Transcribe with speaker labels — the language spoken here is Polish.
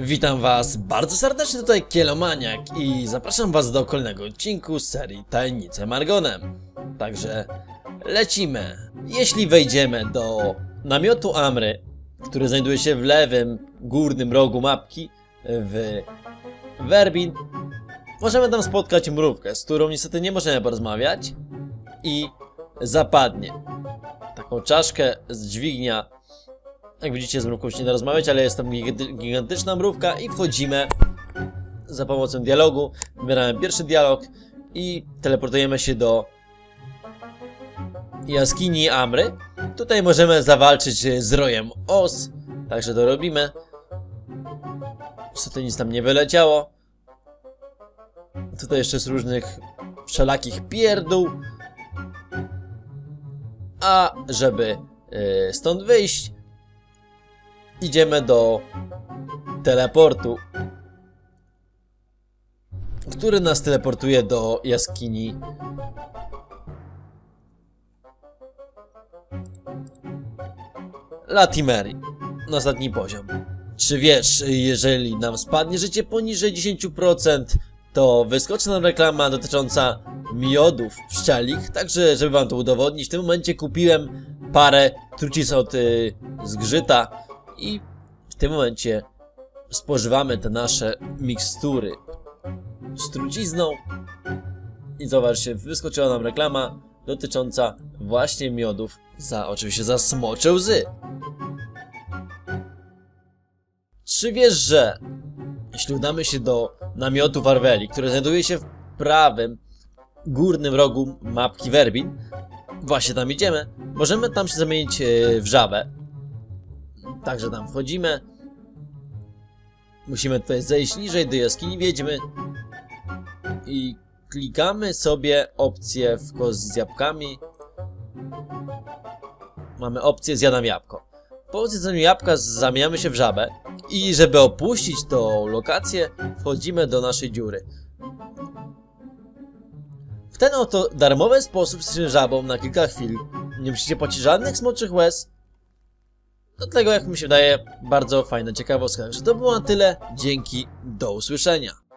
Speaker 1: Witam was bardzo serdecznie, tutaj Kielomaniak i zapraszam was do kolejnego odcinku z serii Tajemnice Margonem. Także lecimy. Jeśli wejdziemy do namiotu Amry, który znajduje się w lewym górnym rogu mapki w Werbin, możemy tam spotkać mrówkę, z którą niestety nie możemy porozmawiać i zapadnie. Taką czaszkę z dźwignia jak widzicie, z mrówką się nie da rozmawiać, ale jest tam giganty- gigantyczna mrówka i wchodzimy za pomocą dialogu. Wybieramy pierwszy dialog i teleportujemy się do jaskini Amry. Tutaj możemy zawalczyć z rojem os, także to robimy. Niestety nic tam nie wyleciało. Tutaj jeszcze z różnych wszelakich pierdół. A żeby y, stąd wyjść, idziemy do teleportu, który nas teleportuje do jaskini. Latimeri. Na ostatni poziom. Czy wiesz, jeżeli nam spadnie życie poniżej 10%, to wyskoczy nam reklama dotycząca miodów pszczelich, także żeby wam to udowodnić, w tym momencie kupiłem parę trucic od y, zgrzyta i w tym momencie spożywamy te nasze mikstury z trucizną i zobaczcie, wyskoczyła nam reklama dotycząca właśnie miodów za, oczywiście za smocze łzy. Czy wiesz, że jeśli udamy się do namiotu Warweli, który znajduje się w prawym górnym rogu mapki Werbin, właśnie tam idziemy, możemy tam się zamienić e, w żabę. Także tam wchodzimy. Musimy tutaj zejść niżej do jaskini wiedźmy i klikamy sobie opcję w kość z jabłkami. Mamy opcję zjadam jabłko. Po zjedzeniu jabłka zamieniamy się w żabę i żeby opuścić tą lokację, wchodzimy do naszej dziury. W ten oto darmowy sposób jesteśmy żabą na kilka chwil. Nie musicie płacić żadnych smoczych łez. Dlatego, jak mi się wydaje, bardzo fajna ciekawostka. Także to było na tyle. Dzięki, do usłyszenia.